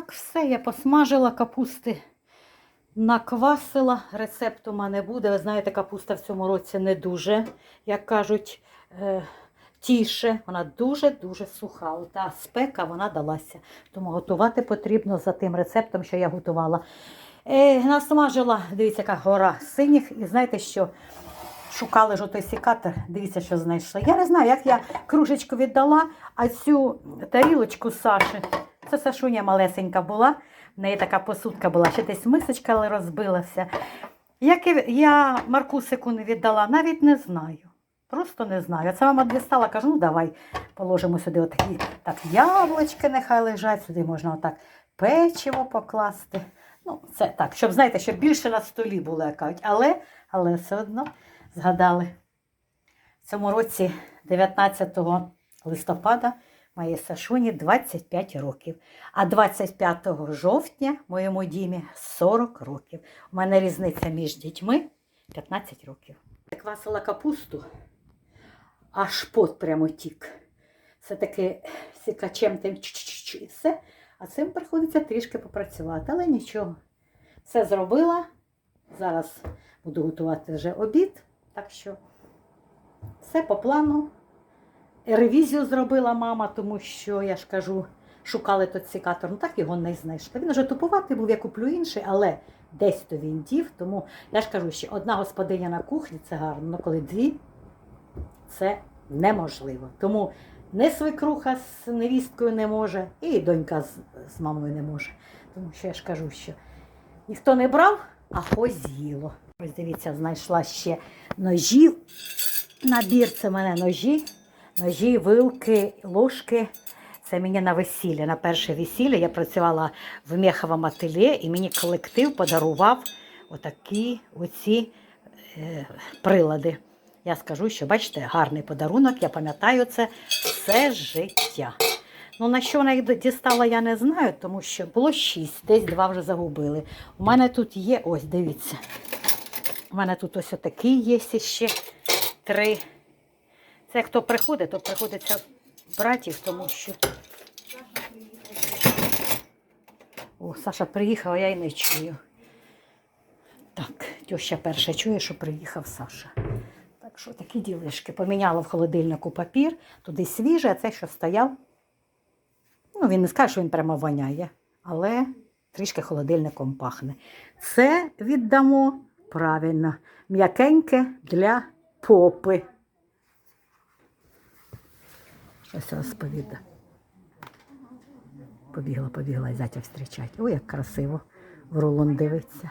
Так, все, я посмажила капусти, наквасила. Рецепт у мене буде. Ви знаєте, капуста в цьому році не дуже, як кажуть, е, тіше. Вона дуже-дуже суха. Та спека вона далася. Тому готувати потрібно за тим рецептом, що я готувала. Е, насмажила, дивіться, яка гора синіх. І знаєте що? Шукали ж сікатор, дивіться, що знайшла. Я не знаю, як я кружечку віддала, а цю тарілочку Саші, це Сашуня малесенька була, в неї така посудка була, ще десь мисочка, розбилася. Як я Маркусику не віддала, навіть не знаю. Просто не знаю. Це мама дістала, кажу, ну давай положимо сюди отакі так, яблучки нехай лежать, сюди можна отак печиво покласти. Ну, це так, щоб знаєте, щоб більше на столі було, як кажуть. Але, але все одно згадали. В цьому році, 19 листопада, моїй Сашуні 25 років. А 25 жовтня моєму дімі 40 років. У мене різниця між дітьми 15 років. Я квасила капусту, аж пот прямо тік. Все таки сікачем тим чу-чу-чу і все. А цим приходиться трішки попрацювати, але нічого. Все зробила. Зараз буду готувати вже обід. Так що все по плану. Ревізію зробила мама, тому що, я ж кажу, шукали той цикатор, ну так його не знайшли. Він вже тупуватий був, я куплю інший, але десь то він дів. Тому я ж кажу, що одна господиня на кухні це гарно, але коли дві це неможливо. Тому не свекруха з невісткою не може, і донька з, з мамою не може. Тому що я ж кажу, що ніхто не брав, а хось з'їло. Ось дивіться, знайшла ще ножів. Набір це мене ножі, ножі, вилки, ложки. Це мені на весілля, на перше весілля. Я працювала в меховому ательє і мені колектив подарував отакі оці е, прилади. Я скажу, що бачите, гарний подарунок, я пам'ятаю це все життя. Ну, на що вона їх дістала, я не знаю, тому що було шість, десь два вже загубили. У мене тут є, ось, дивіться. У мене тут ось отакий є ще три. Це хто приходить, то приходиться братів, тому що. О, Саша приїхав, я й не чую. Так, теща перша чує, що приїхав Саша. Так що такі ділишки. Поміняла в холодильнику папір, туди свіже, а це що стояв. Ну, він не скаже, що він прямо воняє, але трішки холодильником пахне. Це віддамо правильно. М'якеньке для попи. Щось розповіда. Побігла, побігла і зятя встрічать. Ой, як красиво. В рулон дивиться.